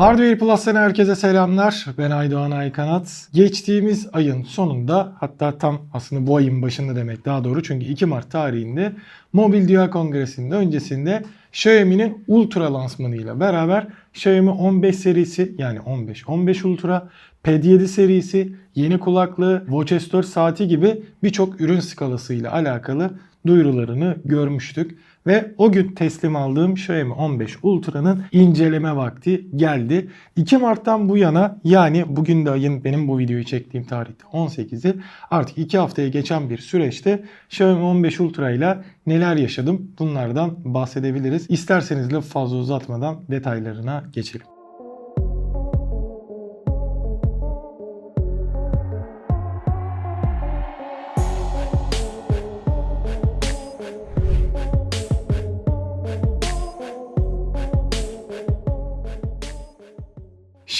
Hardware Plus'tan herkese selamlar. Ben Aydoğan Aykanat. Geçtiğimiz ayın sonunda hatta tam aslında bu ayın başında demek daha doğru. Çünkü 2 Mart tarihinde Mobil Dünya Kongresi'nde öncesinde Xiaomi'nin Ultra lansmanıyla beraber Xiaomi 15 serisi yani 15, 15 Ultra, Pad 7 serisi, yeni kulaklığı, Watch S4 saati gibi birçok ürün skalasıyla alakalı duyurularını görmüştük. Ve o gün teslim aldığım Xiaomi 15 Ultra'nın inceleme vakti geldi. 2 Mart'tan bu yana yani bugün de ayın benim bu videoyu çektiğim tarihte 18'i artık 2 haftaya geçen bir süreçte Xiaomi 15 Ultra ile neler yaşadım bunlardan bahsedebiliriz. İsterseniz lafı fazla uzatmadan detaylarına geçelim.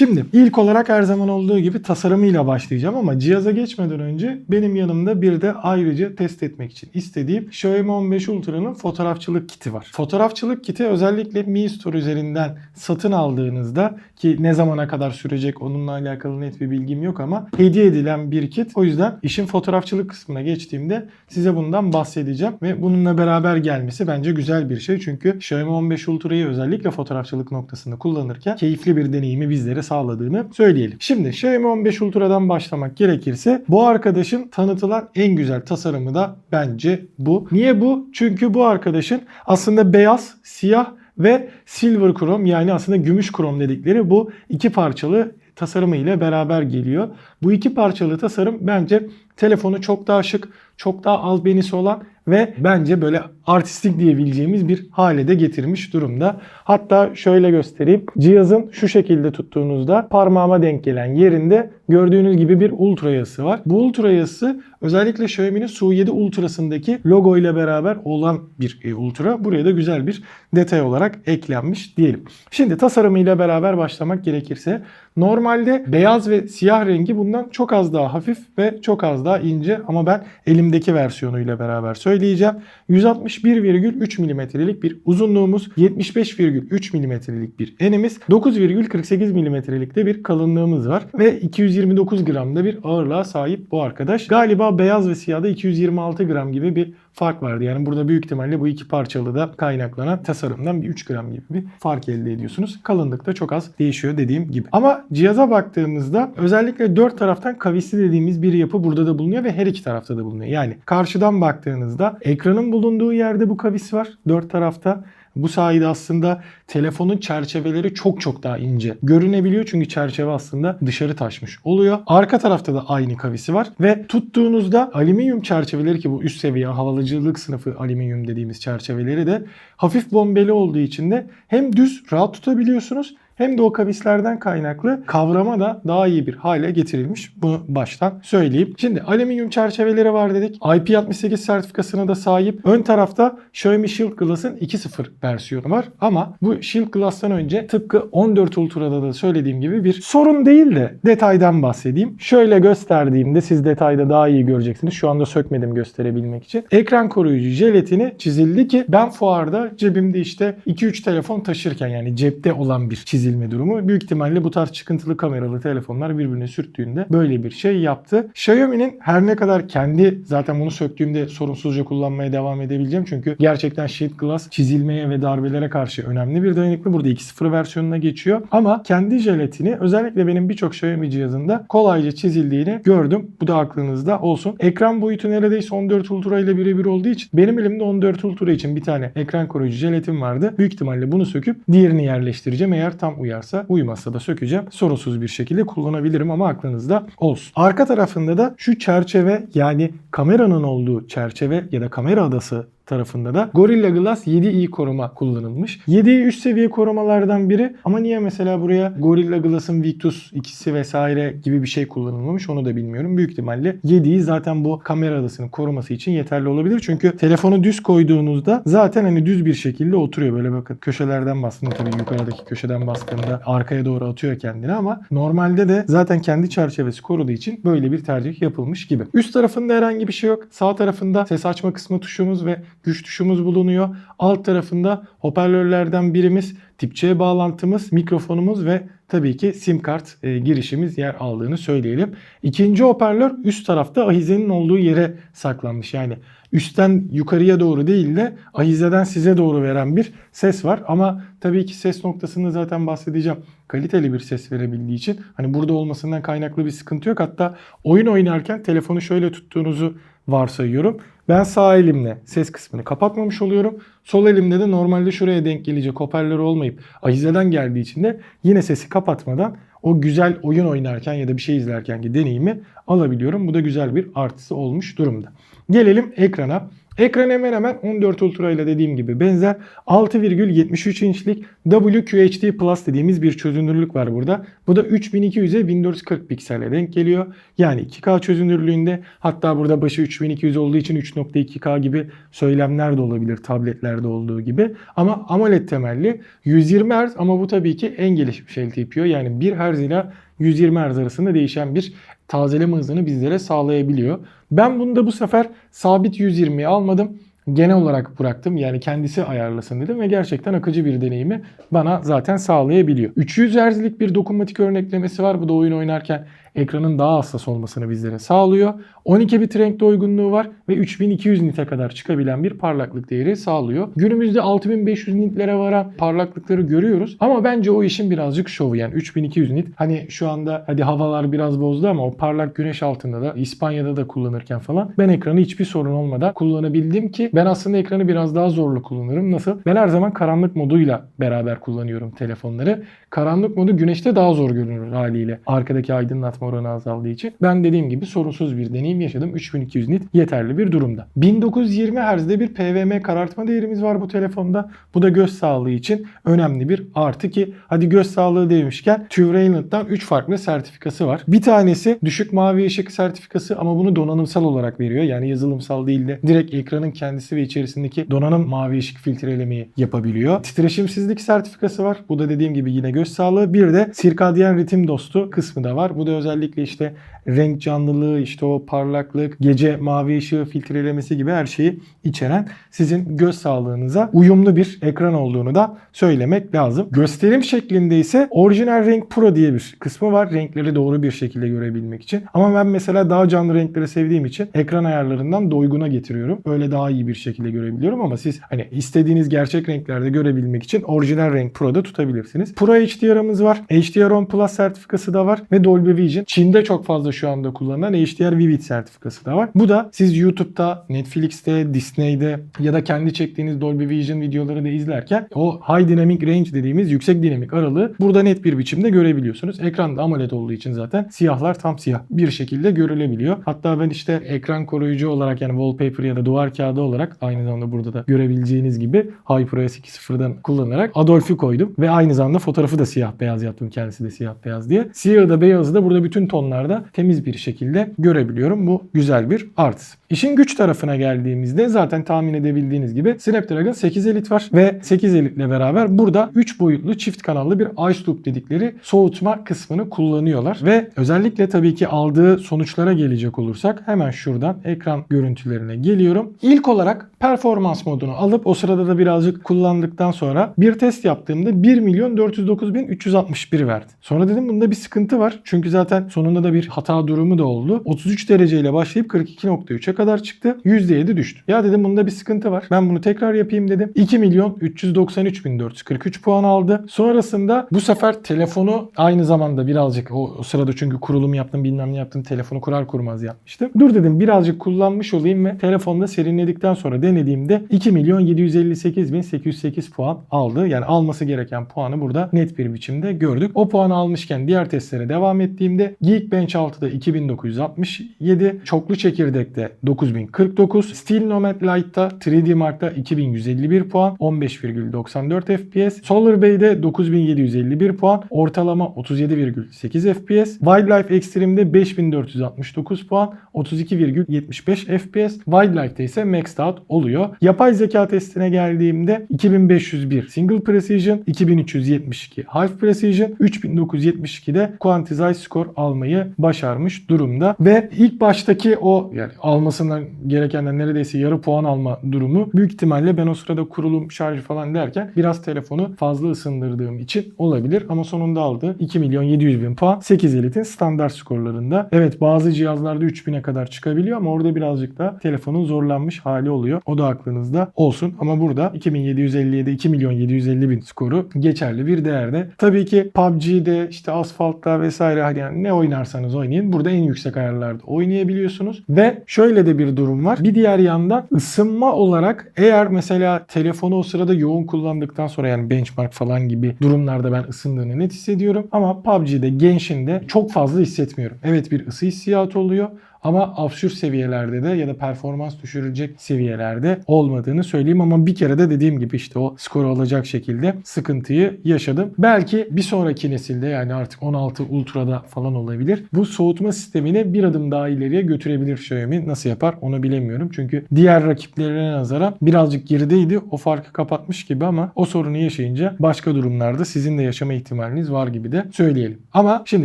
Şimdi ilk olarak her zaman olduğu gibi tasarımıyla başlayacağım ama cihaza geçmeden önce benim yanımda bir de ayrıca test etmek için istediğim Xiaomi 15 Ultra'nın fotoğrafçılık kiti var. Fotoğrafçılık kiti özellikle Mi Store üzerinden satın aldığınızda ki ne zamana kadar sürecek onunla alakalı net bir bilgim yok ama hediye edilen bir kit. O yüzden işin fotoğrafçılık kısmına geçtiğimde size bundan bahsedeceğim ve bununla beraber gelmesi bence güzel bir şey. Çünkü Xiaomi 15 Ultra'yı özellikle fotoğrafçılık noktasında kullanırken keyifli bir deneyimi bizlere sağladığını söyleyelim. Şimdi Xiaomi 15 Ultra'dan başlamak gerekirse bu arkadaşın tanıtılan en güzel tasarımı da bence bu. Niye bu? Çünkü bu arkadaşın aslında beyaz, siyah ve silver krom yani aslında gümüş krom dedikleri bu iki parçalı tasarımı ile beraber geliyor. Bu iki parçalı tasarım bence telefonu çok daha şık, çok daha albenisi olan ve bence böyle artistik diyebileceğimiz bir hale de getirmiş durumda. Hatta şöyle göstereyim. Cihazın şu şekilde tuttuğunuzda parmağıma denk gelen yerinde gördüğünüz gibi bir ultra yazısı var. Bu ultra yazısı özellikle Xiaomi'nin Su7 Ultra'sındaki logo ile beraber olan bir e, ultra. Buraya da güzel bir detay olarak eklenmiş diyelim. Şimdi tasarımıyla beraber başlamak gerekirse normalde beyaz ve siyah rengi bundan çok az daha hafif ve çok az daha ince ama ben elimdeki versiyonuyla beraber söyleyeceğim. 161,3 mm'lik bir uzunluğumuz, 75,3 mm'lik bir enimiz, 9,48 mm'lik de bir kalınlığımız var ve 229 gramda bir ağırlığa sahip bu arkadaş. Galiba beyaz ve siyahda 226 gram gibi bir fark vardı. Yani burada büyük ihtimalle bu iki parçalı da kaynaklanan tasarımdan bir 3 gram gibi bir fark elde ediyorsunuz. Kalınlık da çok az değişiyor dediğim gibi. Ama cihaza baktığımızda özellikle dört taraftan kavisli dediğimiz bir yapı burada da bulunuyor ve her iki tarafta da bulunuyor. Yani karşıdan baktığınızda ekranın bulunduğu yerde bu kavis var. Dört tarafta. Bu sayede aslında telefonun çerçeveleri çok çok daha ince görünebiliyor çünkü çerçeve aslında dışarı taşmış oluyor. Arka tarafta da aynı kavisi var ve tuttuğunuzda alüminyum çerçeveleri ki bu üst seviye havalıcılık sınıfı alüminyum dediğimiz çerçeveleri de hafif bombeli olduğu için de hem düz rahat tutabiliyorsunuz hem de o kavislerden kaynaklı kavrama da daha iyi bir hale getirilmiş. Bunu baştan söyleyeyim. Şimdi alüminyum çerçeveleri var dedik. IP68 sertifikasına da sahip. Ön tarafta Xiaomi Shield Glass'ın 2.0 versiyonu var. Ama bu Shield Glass'tan önce tıpkı 14 Ultra'da da söylediğim gibi bir sorun değil de detaydan bahsedeyim. Şöyle gösterdiğimde siz detayda daha iyi göreceksiniz. Şu anda sökmedim gösterebilmek için. Ekran koruyucu jelatini çizildi ki ben fuarda cebimde işte 2-3 telefon taşırken yani cepte olan bir çizilme durumu. Büyük ihtimalle bu tarz çıkıntılı kameralı telefonlar birbirine sürttüğünde böyle bir şey yaptı. Xiaomi'nin her ne kadar kendi zaten bunu söktüğümde sorunsuzca kullanmaya devam edebileceğim. Çünkü gerçekten Shield Glass çizilmeye ve darbelere karşı önemli bir dayanıklı. Burada 2.0 versiyonuna geçiyor. Ama kendi jelatini özellikle benim birçok Xiaomi cihazında kolayca çizildiğini gördüm. Bu da aklınızda olsun. Ekran boyutu neredeyse 14 Ultra ile birebir olduğu için benim elimde 14 Ultra için bir tane ekran koruyucu jelatin vardı. Büyük ihtimalle bunu söküp diğerini yerleştireceğim. Eğer tam uyarsa, uymazsa da sökeceğim. Sorunsuz bir şekilde kullanabilirim ama aklınızda olsun. Arka tarafında da şu çerçeve yani kameranın olduğu çerçeve ya da kamera adası tarafında da Gorilla Glass 7i koruma kullanılmış. 7i üst seviye korumalardan biri ama niye mesela buraya Gorilla Glass'ın Victus ikisi vesaire gibi bir şey kullanılmamış onu da bilmiyorum. Büyük ihtimalle 7i zaten bu kamera adasını koruması için yeterli olabilir. Çünkü telefonu düz koyduğunuzda zaten hani düz bir şekilde oturuyor. Böyle bakın köşelerden bastığında tabii yukarıdaki köşeden bastığında arkaya doğru atıyor kendini ama normalde de zaten kendi çerçevesi koruduğu için böyle bir tercih yapılmış gibi. Üst tarafında herhangi bir şey yok. Sağ tarafında ses açma kısmı tuşumuz ve güç tuşumuz bulunuyor. Alt tarafında hoparlörlerden birimiz, tip C bağlantımız, mikrofonumuz ve tabii ki sim kart e, girişimiz yer aldığını söyleyelim. İkinci hoparlör üst tarafta ahizenin olduğu yere saklanmış. Yani üstten yukarıya doğru değil de ahizeden size doğru veren bir ses var. Ama tabii ki ses noktasında zaten bahsedeceğim. Kaliteli bir ses verebildiği için hani burada olmasından kaynaklı bir sıkıntı yok. Hatta oyun oynarken telefonu şöyle tuttuğunuzu varsayıyorum. Ben sağ elimle ses kısmını kapatmamış oluyorum. Sol elimde de normalde şuraya denk gelecek hoparlör olmayıp ahizeden geldiği için de yine sesi kapatmadan o güzel oyun oynarken ya da bir şey izlerkenki deneyimi alabiliyorum. Bu da güzel bir artısı olmuş durumda. Gelelim ekrana. Ekran hemen hemen 14 Ultra ile dediğim gibi benzer 6,73 inçlik WQHD Plus dediğimiz bir çözünürlük var burada. Bu da 3200'e 1440 piksele denk geliyor. Yani 2K çözünürlüğünde hatta burada başı 3200 olduğu için 3.2K gibi söylemler de olabilir tabletlerde olduğu gibi. Ama AMOLED temelli 120 Hz ama bu tabii ki en gelişmiş LTPO yani 1 Hz ile 120 Hz arasında değişen bir tazeleme hızını bizlere sağlayabiliyor. Ben bunu da bu sefer sabit 120'ye almadım. Genel olarak bıraktım. Yani kendisi ayarlasın dedim ve gerçekten akıcı bir deneyimi bana zaten sağlayabiliyor. 300 Hz'lik bir dokunmatik örneklemesi var. Bu da oyun oynarken ekranın daha hassas olmasını bizlere sağlıyor. 12 bit renkte uygunluğu var ve 3200 nite kadar çıkabilen bir parlaklık değeri sağlıyor. Günümüzde 6500 nitlere varan parlaklıkları görüyoruz ama bence o işin birazcık şovu yani 3200 nit. Hani şu anda hadi havalar biraz bozdu ama o parlak güneş altında da İspanya'da da kullanırken falan ben ekranı hiçbir sorun olmadan kullanabildim ki ben aslında ekranı biraz daha zorlu kullanırım. Nasıl? Ben her zaman karanlık moduyla beraber kullanıyorum telefonları. Karanlık modu güneşte daha zor görünür haliyle. Arkadaki aydınlatma oranı azaldığı için. Ben dediğim gibi sorunsuz bir deneyim yaşadım. 3200 nit yeterli bir durumda. 1920 Hz'de bir PWM karartma değerimiz var bu telefonda. Bu da göz sağlığı için önemli bir artı ki hadi göz sağlığı demişken TÜV Rayland'dan 3 farklı sertifikası var. Bir tanesi düşük mavi ışık sertifikası ama bunu donanımsal olarak veriyor. Yani yazılımsal değil de direkt ekranın kendisi ve içerisindeki donanım mavi ışık filtrelemeyi yapabiliyor. Titreşimsizlik sertifikası var. Bu da dediğim gibi yine göz sağlığı. Bir de sirkadyen ritim dostu kısmı da var. Bu da özellikle işte renk canlılığı, işte o parlaklık, gece mavi ışığı filtrelemesi gibi her şeyi içeren sizin göz sağlığınıza uyumlu bir ekran olduğunu da söylemek lazım. Gösterim şeklinde ise orijinal renk pro diye bir kısmı var. Renkleri doğru bir şekilde görebilmek için. Ama ben mesela daha canlı renkleri sevdiğim için ekran ayarlarından doyguna getiriyorum. Öyle daha iyi bir şekilde görebiliyorum ama siz hani istediğiniz gerçek renklerde görebilmek için orijinal renk pro'da tutabilirsiniz. Pro HDR'ımız var. HDR10 Plus sertifikası da var ve Dolby Vision. Çin'de çok fazla şu anda kullanılan HDR Vivid sertifikası da var. Bu da siz YouTube'da, Netflix'te, Disney'de ya da kendi çektiğiniz Dolby Vision videoları da izlerken o High Dynamic Range dediğimiz yüksek dinamik aralığı burada net bir biçimde görebiliyorsunuz. Ekranda AMOLED olduğu için zaten siyahlar tam siyah bir şekilde görülebiliyor. Hatta ben işte ekran koruyucu olarak yani wallpaper ya da duvar kağıdı olarak aynı zamanda burada da görebileceğiniz gibi HyperOS 2.0'dan kullanarak Adolf'ü koydum ve aynı zamanda fotoğrafı da siyah beyaz yaptım kendisi de siyah beyaz diye. Siyahı da beyazı da burada bütün tonlarda temiz bir şekilde görebiliyorum. Bu güzel bir artı. İşin güç tarafına geldiğimizde zaten tahmin edebildiğiniz gibi Snapdragon 8 Elite var ve 8 Elite beraber burada 3 boyutlu çift kanallı bir Ice Loop dedikleri soğutma kısmını kullanıyorlar ve özellikle tabii ki aldığı sonuçlara gelecek olursak hemen şuradan ekran görüntülerine geliyorum. İlk olarak performans modunu alıp o sırada da birazcık kullandıktan sonra bir test yaptığımda 1 milyon 409 bin 361 verdi. Sonra dedim bunda bir sıkıntı var. Çünkü zaten sonunda da bir hata durumu da oldu. 33 dereceyle başlayıp 42.3'e kadar çıktı. %7 düştü. Ya dedim bunda bir sıkıntı var. Ben bunu tekrar yapayım dedim. 2 milyon 393 bin 443 puan aldı. Sonrasında bu sefer telefonu aynı zamanda birazcık o, o sırada çünkü kurulum yaptım bilmem ne yaptım telefonu kurar kurmaz yapmıştım. Dur dedim birazcık kullanmış olayım ve telefonda serinledikten sonra denediğimde 2 milyon 758 bin 808 puan aldı. Yani alması gereken puanı burada net bir biçimde gördük. O puanı almışken diğer testlere devam ettiğimde Geekbench 6'da 2967, çoklu çekirdekte 9049, Steel Nomad Lite'da 3D Mark'ta 2151 puan, 15,94 FPS, Solar Bay'de 9751 puan, ortalama 37,8 FPS, Wildlife Extreme'de 5469 puan, 32,75 FPS, Wildlife'de ise maxed out oluyor. Yapay zeka testine geldiğimde 2501 Single Precision, 2372 Half Precision, 3972'de Quantize Score almayı başarmış durumda. Ve ilk baştaki o yani almasından gerekenden neredeyse yarı puan alma durumu büyük ihtimalle ben o sırada kurulum şarjı falan derken biraz telefonu fazla ısındırdığım için olabilir. Ama sonunda aldı 2 milyon 700 bin puan 8 Elite'in standart skorlarında. Evet bazı cihazlarda 3000'e kadar çıkabiliyor ama orada birazcık da telefonun zorlanmış hali oluyor. O da aklınızda olsun. Ama burada 2757 2 milyon 750 bin skoru geçerli bir değerde. Tabii ki PUBG'de işte Asfalt'ta vesaire hani yani ne oynarsanız oynayın. Burada en yüksek ayarlarda oynayabiliyorsunuz. Ve şöyle de bir durum var. Bir diğer yandan ısınma olarak eğer mesela telefonu o sırada yoğun kullandıktan sonra yani benchmark falan gibi durumlarda ben ısındığını net hissediyorum. Ama PUBG'de, Genshin'de çok fazla hissetmiyorum. Evet bir ısı hissiyatı oluyor. Ama absürt seviyelerde de ya da performans düşürülecek seviyelerde olmadığını söyleyeyim ama bir kere de dediğim gibi işte o skoru alacak şekilde sıkıntıyı yaşadım. Belki bir sonraki nesilde yani artık 16 Ultra'da falan olabilir. Bu soğutma sistemini bir adım daha ileriye götürebilir Xiaomi. Nasıl yapar onu bilemiyorum. Çünkü diğer rakiplerine nazara birazcık gerideydi. O farkı kapatmış gibi ama o sorunu yaşayınca başka durumlarda sizin de yaşama ihtimaliniz var gibi de söyleyelim. Ama şimdi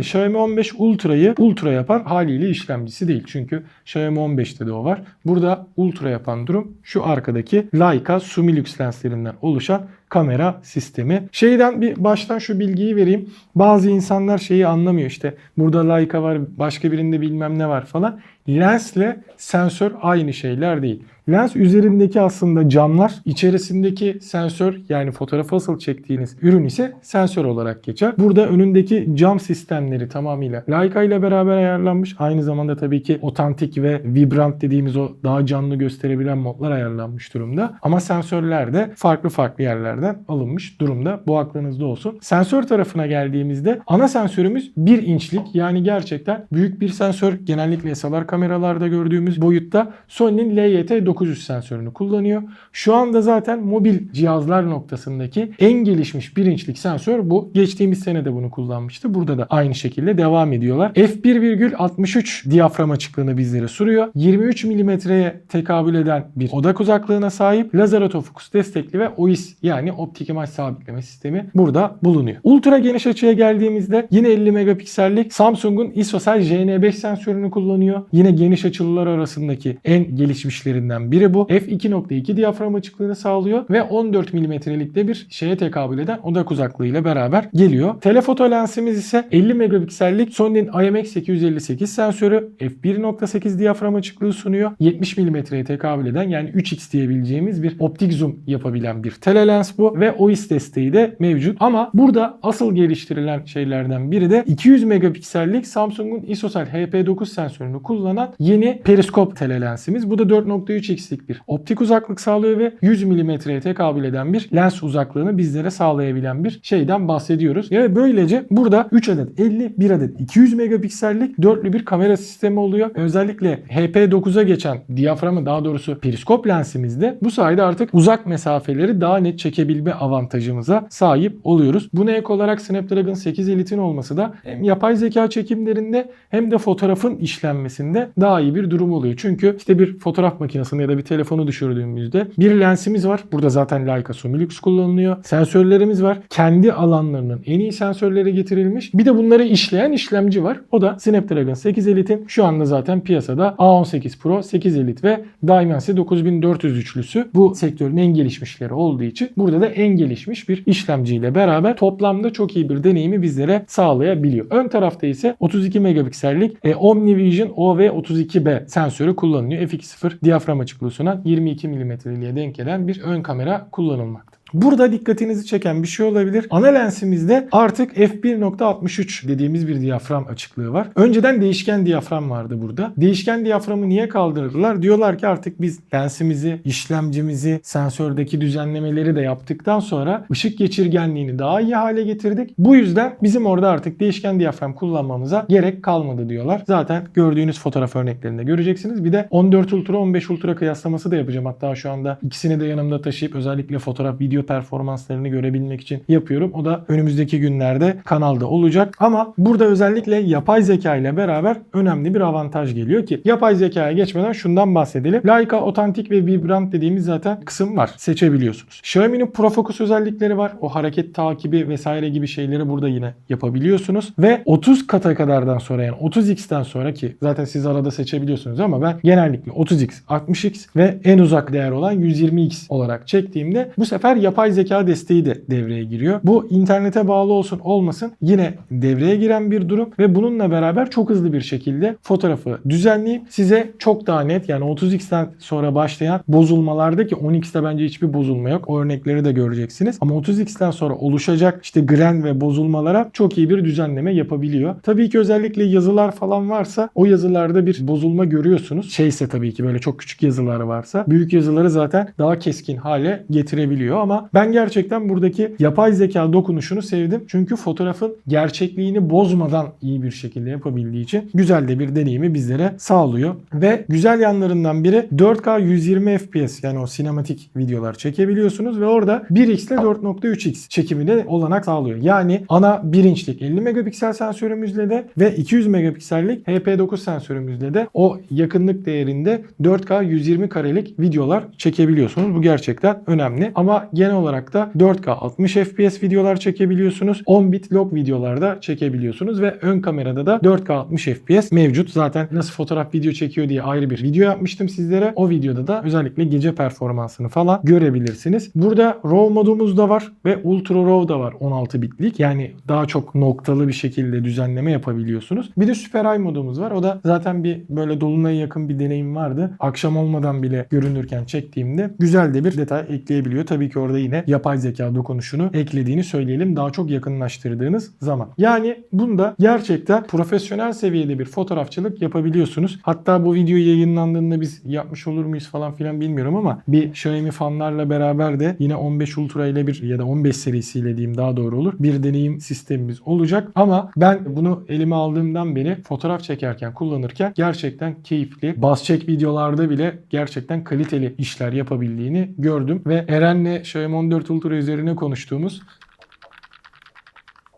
Xiaomi 15 Ultra'yı Ultra yapan haliyle işlemcisi değil. Çünkü Xiaomi 15'te de o var. Burada Ultra yapan durum şu arkadaki Leica Sumilux lenslerinden oluşan kamera sistemi. Şeyden bir baştan şu bilgiyi vereyim. Bazı insanlar şeyi anlamıyor işte. Burada Leica var, başka birinde bilmem ne var falan. Lensle sensör aynı şeyler değil. Lens üzerindeki aslında camlar, içerisindeki sensör yani fotoğrafı asıl çektiğiniz ürün ise sensör olarak geçer. Burada önündeki cam sistemleri tamamıyla Leica ile beraber ayarlanmış. Aynı zamanda tabii ki otantik ve vibrant dediğimiz o daha canlı gösterebilen modlar ayarlanmış durumda. Ama sensörler de farklı farklı yerlerden alınmış durumda. Bu aklınızda olsun. Sensör tarafına geldiğimizde ana sensörümüz 1 inçlik yani gerçekten büyük bir sensör. Genellikle SLR kameralarda gördüğümüz boyutta Sony'nin LYT900 sensörünü kullanıyor. Şu anda zaten mobil cihazlar noktasındaki en gelişmiş 1 inçlik sensör bu. Geçtiğimiz sene de bunu kullanmıştı. Burada da aynı şekilde devam ediyorlar. f1,63 diyafram açıklığını bizlere sunuyor. 23 milimetreye tekabül eden bir odak uzaklığına sahip. Lazer otofokus destekli ve OIS yani optik imaj sabitleme sistemi burada bulunuyor. Ultra geniş açıya geldiğimizde yine 50 megapiksellik Samsung'un ISOCELL JN5 sensörünü kullanıyor. Yine geniş açılılar arasındaki en gelişmişlerinden biri bu. f2.2 diyafram açıklığını sağlıyor ve 14 milimetrelik de bir şeye tekabül eden odak uzaklığı ile beraber geliyor. Telefoto lensimiz ise 50 megapiksellik Sony'nin IMX858 sensörü f1.8 diyafram açıklığı sunuyor. 70 milimetreye tekabül eden yani 3x diyebileceğimiz bir optik zoom yapabilen bir telelens bu ve OIS desteği de mevcut. Ama burada asıl geliştirilen şeylerden biri de 200 megapiksellik Samsung'un ISOCELL HP9 sensörünü kullanan yeni periskop telelensimiz. Bu da 4.3x'lik bir optik uzaklık sağlıyor ve 100 milimetreye tekabül eden bir lens uzaklığını bizlere sağlayabilen bir şeyden bahsediyoruz. Ve böylece burada 3 adet 50, 1 adet 200 megapiksellik dörtlü bir kamera sistemi oluyor. Özellikle HP9'a geçen diyaframı daha doğrusu periskop lensimizde bu sayede artık uzak mesafeleri daha net çekebilme avantajımıza sahip oluyoruz. Buna ek olarak Snapdragon 8 Elite'in olması da hem yapay zeka çekimlerinde hem de fotoğrafın işlenmesinde daha iyi bir durum oluyor. Çünkü işte bir fotoğraf makinesini ya da bir telefonu düşürdüğümüzde bir lensimiz var. Burada zaten Leica Sumilux kullanılıyor. Sensörlerimiz var. Kendi alanlarının en iyi sensörleri getirilmiş. Bir de bunları işleyen işlemci var. O da Snapdragon 8 Elite'in şu anda zaten piyasada A18 Pro, 8 Elite ve Dimensity 9400 üçlüsü bu sektörün en gelişmişleri olduğu için burada da en gelişmiş bir işlemciyle beraber toplamda çok iyi bir deneyimi bizlere sağlayabiliyor. Ön tarafta ise 32 megapiksellik e, OmniVision OV32B sensörü kullanılıyor. f2.0 diyafram açıklığı sunan 22 milimetreliğe denk gelen bir ön kamera kullanılmakta. Burada dikkatinizi çeken bir şey olabilir. Ana lensimizde artık f1.63 dediğimiz bir diyafram açıklığı var. Önceden değişken diyafram vardı burada. Değişken diyaframı niye kaldırırlar? Diyorlar ki artık biz lensimizi, işlemcimizi, sensördeki düzenlemeleri de yaptıktan sonra ışık geçirgenliğini daha iyi hale getirdik. Bu yüzden bizim orada artık değişken diyafram kullanmamıza gerek kalmadı diyorlar. Zaten gördüğünüz fotoğraf örneklerinde göreceksiniz. Bir de 14 Ultra 15 Ultra kıyaslaması da yapacağım. Hatta şu anda ikisini de yanımda taşıyıp özellikle fotoğraf video video performanslarını görebilmek için yapıyorum. O da önümüzdeki günlerde kanalda olacak. Ama burada özellikle yapay zeka ile beraber önemli bir avantaj geliyor ki yapay zekaya geçmeden şundan bahsedelim. Leica otantik ve vibrant dediğimiz zaten kısım var. Seçebiliyorsunuz. Xiaomi'nin Pro Focus özellikleri var. O hareket takibi vesaire gibi şeyleri burada yine yapabiliyorsunuz. Ve 30 kata kadardan sonra yani 30x'ten sonra ki zaten siz arada seçebiliyorsunuz ama ben genellikle 30x, 60x ve en uzak değer olan 120x olarak çektiğimde bu sefer yapay zeka desteği de devreye giriyor. Bu internete bağlı olsun olmasın yine devreye giren bir durum ve bununla beraber çok hızlı bir şekilde fotoğrafı düzenleyip size çok daha net yani 30x'ten sonra başlayan bozulmalarda ki 10x'te bence hiçbir bozulma yok. O örnekleri de göreceksiniz. Ama 30x'ten sonra oluşacak işte gren ve bozulmalara çok iyi bir düzenleme yapabiliyor. Tabii ki özellikle yazılar falan varsa o yazılarda bir bozulma görüyorsunuz. Şeyse tabii ki böyle çok küçük yazılar varsa büyük yazıları zaten daha keskin hale getirebiliyor ama ben gerçekten buradaki yapay zeka dokunuşunu sevdim. Çünkü fotoğrafın gerçekliğini bozmadan iyi bir şekilde yapabildiği için güzel de bir deneyimi bizlere sağlıyor. Ve güzel yanlarından biri 4K 120 FPS yani o sinematik videolar çekebiliyorsunuz ve orada 1x ile 4.3x çekimine olanak sağlıyor. Yani ana 1 inçlik 50 megapiksel sensörümüzle de ve 200 megapiksellik HP9 sensörümüzle de o yakınlık değerinde 4K 120 karelik videolar çekebiliyorsunuz. Bu gerçekten önemli. Ama genel olarak da 4K 60 FPS videolar çekebiliyorsunuz. 10 bit log videolarda çekebiliyorsunuz ve ön kamerada da 4K 60 FPS mevcut. Zaten nasıl fotoğraf video çekiyor diye ayrı bir video yapmıştım sizlere. O videoda da özellikle gece performansını falan görebilirsiniz. Burada RAW modumuz da var ve Ultra RAW da var 16 bitlik. Yani daha çok noktalı bir şekilde düzenleme yapabiliyorsunuz. Bir de Super Eye modumuz var. O da zaten bir böyle dolunaya yakın bir deneyim vardı. Akşam olmadan bile görünürken çektiğimde güzel de bir detay ekleyebiliyor. Tabii ki orada yine yapay zeka dokunuşunu eklediğini söyleyelim. Daha çok yakınlaştırdığınız zaman. Yani bunda gerçekten profesyonel seviyede bir fotoğrafçılık yapabiliyorsunuz. Hatta bu video yayınlandığında biz yapmış olur muyuz falan filan bilmiyorum ama bir Xiaomi fanlarla beraber de yine 15 Ultra ile bir ya da 15 serisiyle diyeyim daha doğru olur. Bir deneyim sistemimiz olacak. Ama ben bunu elime aldığımdan beri fotoğraf çekerken kullanırken gerçekten keyifli. Bas çek videolarda bile gerçekten kaliteli işler yapabildiğini gördüm ve Eren'le Xiaomi 14 Ultra üzerine konuştuğumuz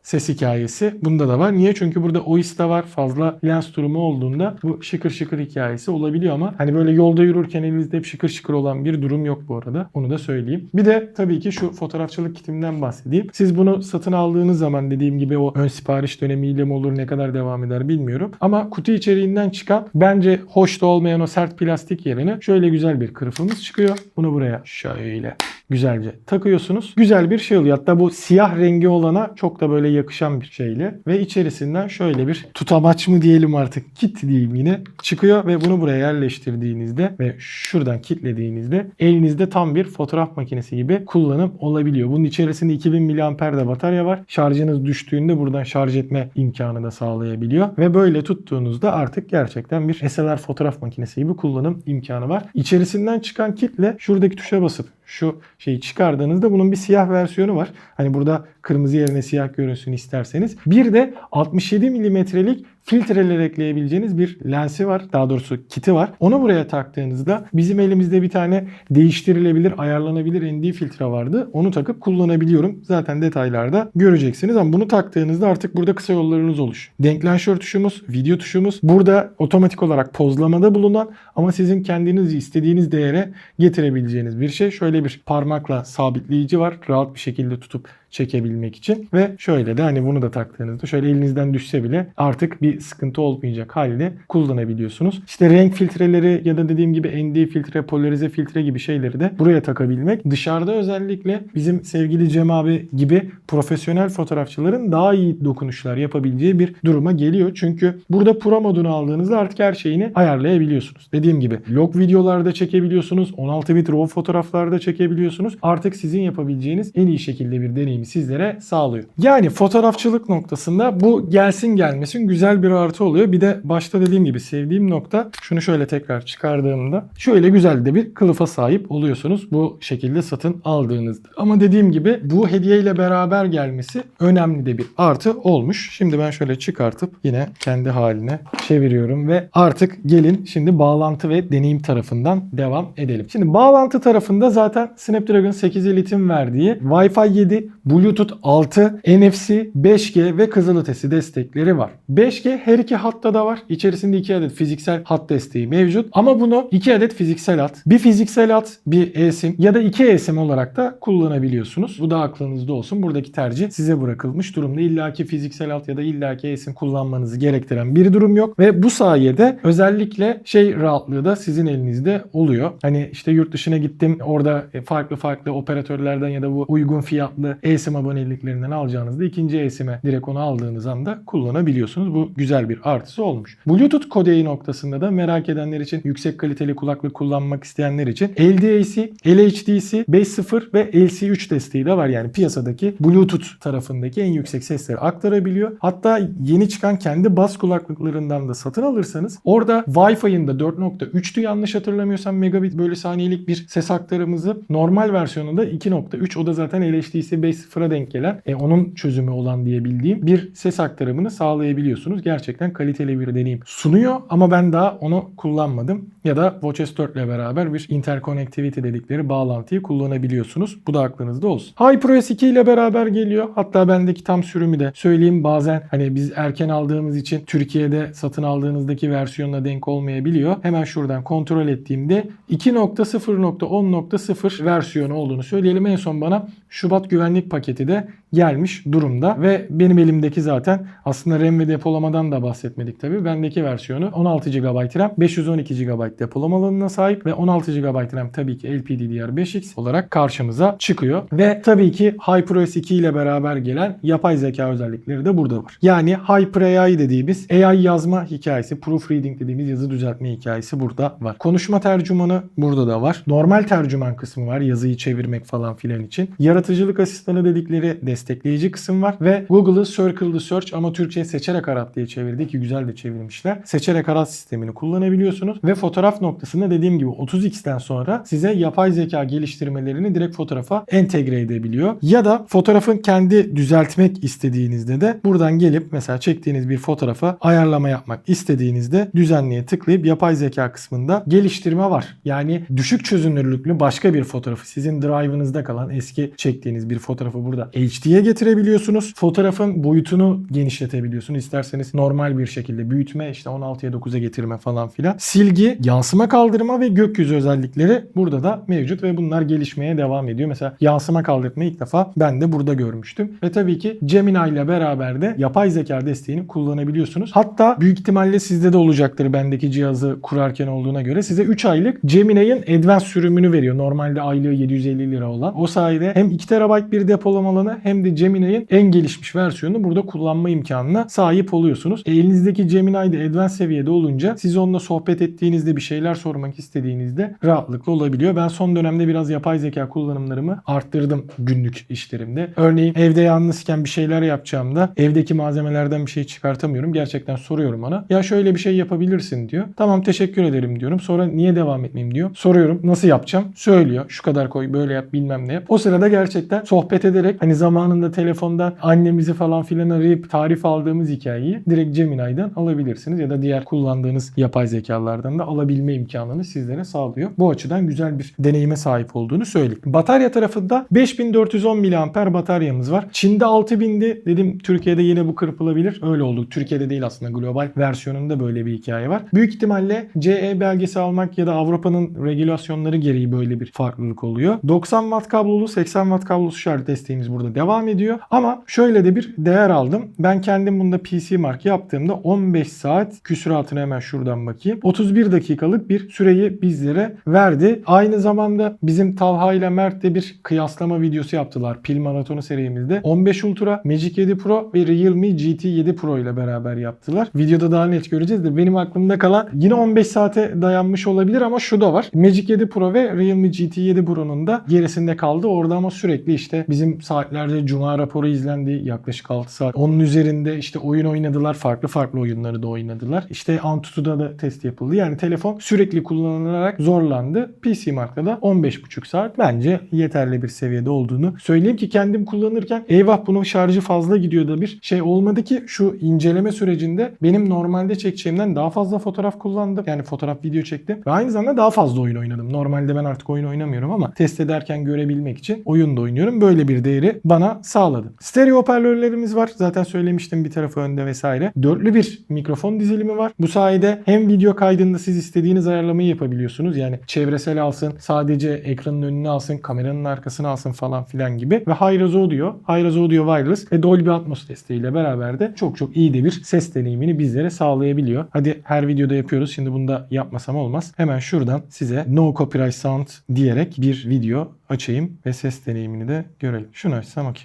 ses hikayesi bunda da var. Niye? Çünkü burada OIS de var. Fazla lens durumu olduğunda bu şıkır şıkır hikayesi olabiliyor ama hani böyle yolda yürürken elinizde hep şıkır şıkır olan bir durum yok bu arada. Onu da söyleyeyim. Bir de tabii ki şu fotoğrafçılık kitimden bahsedeyim. Siz bunu satın aldığınız zaman dediğim gibi o ön sipariş dönemiyle mi olur ne kadar devam eder bilmiyorum. Ama kutu içeriğinden çıkan bence hoş da olmayan o sert plastik yerine şöyle güzel bir kırıfımız çıkıyor. Bunu buraya şöyle güzelce takıyorsunuz. Güzel bir şey oluyor. Hatta bu siyah rengi olana çok da böyle yakışan bir şeyle ve içerisinden şöyle bir tutamaç mı diyelim artık kit diyeyim yine çıkıyor ve bunu buraya yerleştirdiğinizde ve şuradan kilitlediğinizde elinizde tam bir fotoğraf makinesi gibi kullanım olabiliyor. Bunun içerisinde 2000 mAh de batarya var. Şarjınız düştüğünde buradan şarj etme imkanı da sağlayabiliyor ve böyle tuttuğunuzda artık gerçekten bir SLR fotoğraf makinesi gibi kullanım imkanı var. İçerisinden çıkan kitle şuradaki tuşa basıp şu şeyi çıkardığınızda bunun bir siyah versiyonu var. Hani burada kırmızı yerine siyah görünsün isterseniz. Bir de 67 milimetrelik filtreler ekleyebileceğiniz bir lensi var. Daha doğrusu kiti var. Onu buraya taktığınızda bizim elimizde bir tane değiştirilebilir, ayarlanabilir ND filtre vardı. Onu takıp kullanabiliyorum. Zaten detaylarda göreceksiniz ama bunu taktığınızda artık burada kısa yollarınız oluş. Denklenşör tuşumuz, video tuşumuz. Burada otomatik olarak pozlamada bulunan ama sizin kendiniz istediğiniz değere getirebileceğiniz bir şey. Şöyle bir parmakla sabitleyici var. Rahat bir şekilde tutup çekebilmek için ve şöyle de hani bunu da taktığınızda şöyle elinizden düşse bile artık bir sıkıntı olmayacak halde kullanabiliyorsunuz. İşte renk filtreleri ya da dediğim gibi ND filtre, polarize filtre gibi şeyleri de buraya takabilmek. Dışarıda özellikle bizim sevgili Cem abi gibi profesyonel fotoğrafçıların daha iyi dokunuşlar yapabileceği bir duruma geliyor. Çünkü burada Pro modunu aldığınızda artık her şeyini ayarlayabiliyorsunuz. Dediğim gibi log videolarda çekebiliyorsunuz. 16 bit RAW fotoğraflarda çekebiliyorsunuz. Artık sizin yapabileceğiniz en iyi şekilde bir deneyimi sizlere sağlıyor. Yani fotoğrafçılık noktasında bu gelsin gelmesin güzel bir artı oluyor. Bir de başta dediğim gibi sevdiğim nokta şunu şöyle tekrar çıkardığımda şöyle güzel de bir kılıfa sahip oluyorsunuz bu şekilde satın aldığınızda. Ama dediğim gibi bu hediye ile beraber gelmesi önemli de bir artı olmuş. Şimdi ben şöyle çıkartıp yine kendi haline çeviriyorum ve artık gelin şimdi bağlantı ve deneyim tarafından devam edelim. Şimdi bağlantı tarafında zaten Snapdragon 8 Elite'in verdiği Wi-Fi 7, Bluetooth 6, NFC, 5G ve kızılötesi destekleri var. 5G her iki hatta da var. İçerisinde 2 adet fiziksel hat desteği mevcut. Ama bunu 2 adet fiziksel hat, bir fiziksel hat, bir eSIM ya da 2 eSIM olarak da kullanabiliyorsunuz. Bu da aklınızda olsun. Buradaki tercih size bırakılmış durumda. İllaki fiziksel hat ya da illaki eSIM kullanmanızı gerektiren bir durum yok. Ve bu sayede özellikle şey rahatlığı da sizin elinizde oluyor. Hani işte yurt dışına gittim. Orada farklı farklı operatörlerden ya da bu uygun fiyatlı eSIM aboneliklerinden alacağınızda ikinci eSIM'e direkt onu aldığınız anda kullanabiliyorsunuz. Bu güzel bir artısı olmuş. Bluetooth kodeği noktasında da merak edenler için yüksek kaliteli kulaklık kullanmak isteyenler için LDAC, LHDC, 5.0 ve LC3 desteği de var. Yani piyasadaki Bluetooth tarafındaki en yüksek sesleri aktarabiliyor. Hatta yeni çıkan kendi bas kulaklıklarından da satın alırsanız orada Wi-Fi'ın da 4.3'tü yanlış hatırlamıyorsam megabit bölü saniyelik bir ses aktarımızı normal versiyonunda 2.3 o da zaten LHDC 5.0'a denk gelen e, onun çözümü olan diye bildiğim bir ses aktarımını sağlayabiliyorsunuz. Gerçekten kaliteli bir deneyim sunuyor ama ben daha onu kullanmadım. Ya da Watch S4 ile beraber bir interconnectivity dedikleri bağlantıyı kullanabiliyorsunuz. Bu da aklınızda olsun. HyperOS 2 ile beraber geliyor. Hatta bendeki tam sürümü de söyleyeyim. Bazen hani biz erken aldığımız için Türkiye'de satın aldığınızdaki versiyonla denk olmayabiliyor. Hemen şuradan kontrol ettiğimde 2.0.10.0 versiyonu olduğunu söyleyelim. En son bana Şubat güvenlik paketi de gelmiş durumda ve benim elimdeki zaten aslında RAM ve depolamadan da bahsetmedik tabii. Bendeki versiyonu 16 GB RAM, 512 GB depolama alanına sahip ve 16 GB RAM tabii ki LPDDR5X olarak karşımıza çıkıyor. Ve tabii ki HyperOS 2 ile beraber gelen yapay zeka özellikleri de burada var. Yani HyperAI dediğimiz AI yazma hikayesi, proofreading dediğimiz yazı düzeltme hikayesi burada var. Konuşma tercümanı burada da var. Normal tercüman kısmı var yazıyı çevirmek falan filan için. Yaratıcılık asistanı dedikleri destekleyici kısım var ve Google'ı Circle the Search ama Türkçe'ye seçerek arat diye çevirdi ki güzel de çevirmişler. Seçerek arat sistemini kullanabiliyorsunuz ve fotoğraf noktasında dediğim gibi 30x'ten sonra size yapay zeka geliştirmelerini direkt fotoğrafa entegre edebiliyor. Ya da fotoğrafın kendi düzeltmek istediğinizde de buradan gelip mesela çektiğiniz bir fotoğrafa ayarlama yapmak istediğinizde düzenliğe tıklayıp yapay zeka kısmında geliştirme var. Yani düşük çözünürlüklü başka bir fotoğrafı sizin drive'ınızda kalan eski çektiğiniz bir fotoğrafı burada HD'ye getirebiliyorsunuz. Fotoğrafın boyutunu genişletebiliyorsunuz. İsterseniz normal bir şekilde büyütme işte 16'ya 9'a getirme falan filan. Silgi, yansıma kaldırma ve gökyüzü özellikleri burada da mevcut ve bunlar gelişmeye devam ediyor. Mesela yansıma kaldırmayı ilk defa ben de burada görmüştüm. Ve tabii ki Gemini ile beraber de yapay zeka desteğini kullanabiliyorsunuz. Hatta büyük ihtimalle sizde de olacaktır bendeki cihazı kurarken olduğuna göre. Size 3 aylık Gemini'nin Advanced sürümünü veriyor. Normalde aylığı 750 lira olan. O sayede hem 2 TB bir depolama alanı hem de Gemini'nin en gelişmiş versiyonunu burada kullanma imkanına sahip oluyorsunuz. E, elinizdeki Gemini de Advanced seviyede olunca siz onunla sohbet ettiğinizde bir şeyler sormak istediğinizde rahatlıkla olabiliyor. Ben son dönemde biraz yapay zeka kullanımlarımı arttırdım günlük işlerimde. Örneğin evde yalnızken bir şeyler yapacağımda evdeki malzemelerden bir şey çıkartamıyorum. Gerçekten soruyorum ona. Ya şöyle bir şey yapabilirsin diyor. Tamam teşekkür ederim diyorum. Sonra niye devam etmeyeyim diyor. Soruyorum nasıl yapacağım? Söylüyor. Şu kadar koy böyle yap bilmem ne yap. O sırada gerçekten sohbet ederek hani zamanında telefonda annemizi falan filan arayıp tarif aldığımız hikayeyi direkt Gemini'den alabilirsiniz ya da diğer kullandığınız yapay zekalardan da alabilme imkanını sizlere sağlıyor. Bu açıdan güzel bir deneyime sahip olduğunu söyleyeyim. Batarya tarafında 5410 mAh bataryamız var. Çin'de 6000'di. Dedim Türkiye'de yine bu kırpılabilir. Öyle oldu. Türkiye'de değil aslında global versiyonunda böyle bir hikaye var. Büyük ihtimalle CE belgesi almak ya da Avrupa'nın regülasyonları gereği böyle bir farklılık oluyor. 90 watt kablolu 80 watt kablolu şarj desteğimiz burada devam ediyor. Ama şöyle de bir değer aldım. Ben kendim bunda PC mark yaptığımda 15 saat küsuratına hemen şuradan bakayım. 31 dakikalık bir süreyi bizlere verdi. Aynı zamanda bizim Talha ile Mert de bir kıyaslama videosu yaptılar pil maratonu serimizde. 15 Ultra, Magic 7 Pro ve Realme GT 7 Pro ile beraber yaptılar. Videoda daha net göreceğiz de benim aklımda kalan yine 15 saate dayanmış olabilir ama şu da var. Magic 7 Pro ve Realme GT 7 Pro'nun da gerisinde kaldı. Orada ama sürekli işte bizim saatlerde Cuma raporu izlendi yaklaşık 6 saat. Onun üzerinde işte oyun oynadılar. Farklı farklı oyunları da oynadılar. İşte Antutu'da da test yapıldı. Yani telefon sürekli kullanılarak zorlandı. PC Mark'ta da 15,5 saat bence yeterli bir seviyede olduğunu söyleyeyim ki kendim kullanırken eyvah bunun şarjı fazla gidiyor da bir şey olmadı ki şu inceleme sürecinde benim normalde çekeceğimden daha fazla fotoğraf kullandım. Yani fotoğraf video çektim ve aynı zamanda daha fazla oyun oynadım. Normalde ben artık oyun oynamıyorum ama test ederken görebilmek için oyun da oynuyorum. Böyle bir değeri bana sağladı. Stereo hoparlörlerimiz var. Zaten söylemiştim bir tarafı önde vesaire. Dörtlü bir mikrofon dizilimi var. Bu sayede hem video kaydında siz istediğiniz ayarlamayı yapabiliyorsunuz. Yani çevresel alsın, sadece ekranın önüne alsın, kameranın arkasına alsın falan filan gibi. Ve Hi-Res Audio, Hi-Res Audio Wireless ve Dolby Atmos desteğiyle beraber de çok çok iyi de bir ses deneyimini bizlere sağlayabiliyor. Hadi her videoda yapıyoruz. Şimdi bunu da yapmasam olmaz. Hemen şuradan size No Copyright Sound diyerek bir video açayım ve ses deneyimini de görelim. Şunu açsam okey.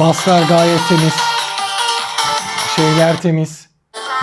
Baslar gayet temiz. Şeyler temiz.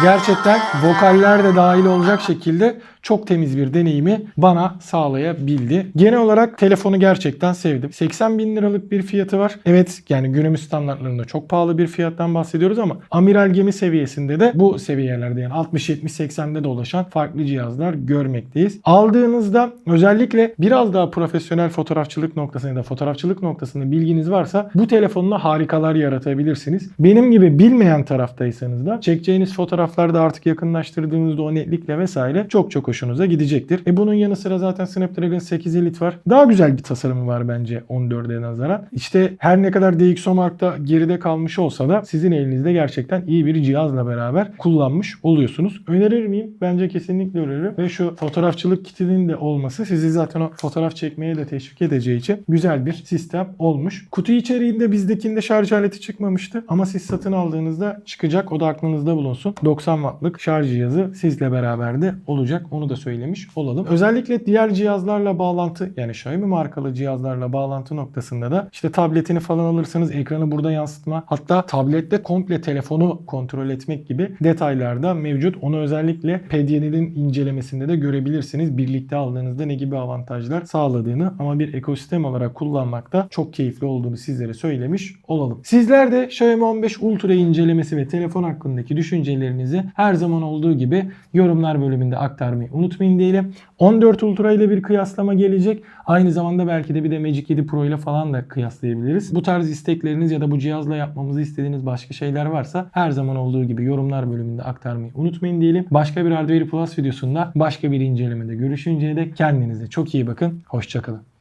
Gerçekten vokaller de dahil olacak şekilde çok temiz bir deneyimi bana sağlayabildi. Genel olarak telefonu gerçekten sevdim. 80 bin liralık bir fiyatı var. Evet yani günümüz standartlarında çok pahalı bir fiyattan bahsediyoruz ama amiral gemi seviyesinde de bu seviyelerde yani 60-70-80'de de ulaşan farklı cihazlar görmekteyiz. Aldığınızda özellikle biraz daha profesyonel fotoğrafçılık noktasında da fotoğrafçılık noktasında bilginiz varsa bu telefonla harikalar yaratabilirsiniz. Benim gibi bilmeyen taraftaysanız da çekeceğiniz fotoğraflarda artık yakınlaştırdığınızda o netlikle vesaire çok çok hoşunuza gidecektir. E bunun yanı sıra zaten Snapdragon 8 Elite var. Daha güzel bir tasarımı var bence 14'e nazaran. İşte her ne kadar DxOMark'ta geride kalmış olsa da sizin elinizde gerçekten iyi bir cihazla beraber kullanmış oluyorsunuz. Önerir miyim? Bence kesinlikle öneririm. Ve şu fotoğrafçılık kitinin de olması sizi zaten o fotoğraf çekmeye de teşvik edeceği için güzel bir sistem olmuş. Kutu içeriğinde bizdekinde şarj aleti çıkmamıştı ama siz satın aldığınızda çıkacak. O da aklınızda bulunsun. 90 wattlık şarj cihazı sizle beraber de olacak. Onu da söylemiş olalım. Özellikle diğer cihazlarla bağlantı yani Xiaomi markalı cihazlarla bağlantı noktasında da işte tabletini falan alırsanız ekranı burada yansıtma hatta tablette komple telefonu kontrol etmek gibi detaylar da mevcut. Onu özellikle P7'nin incelemesinde de görebilirsiniz. Birlikte aldığınızda ne gibi avantajlar sağladığını ama bir ekosistem olarak kullanmakta çok keyifli olduğunu sizlere söylemiş olalım. Sizler de Xiaomi 15 Ultra incelemesi ve telefon hakkındaki düşüncelerinizi her zaman olduğu gibi yorumlar bölümünde aktarmayı unutmayın diyelim. 14 Ultra ile bir kıyaslama gelecek. Aynı zamanda belki de bir de Magic 7 Pro ile falan da kıyaslayabiliriz. Bu tarz istekleriniz ya da bu cihazla yapmamızı istediğiniz başka şeyler varsa her zaman olduğu gibi yorumlar bölümünde aktarmayı unutmayın diyelim. Başka bir Hardware Plus videosunda başka bir incelemede görüşünceye dek kendinize çok iyi bakın. Hoşçakalın.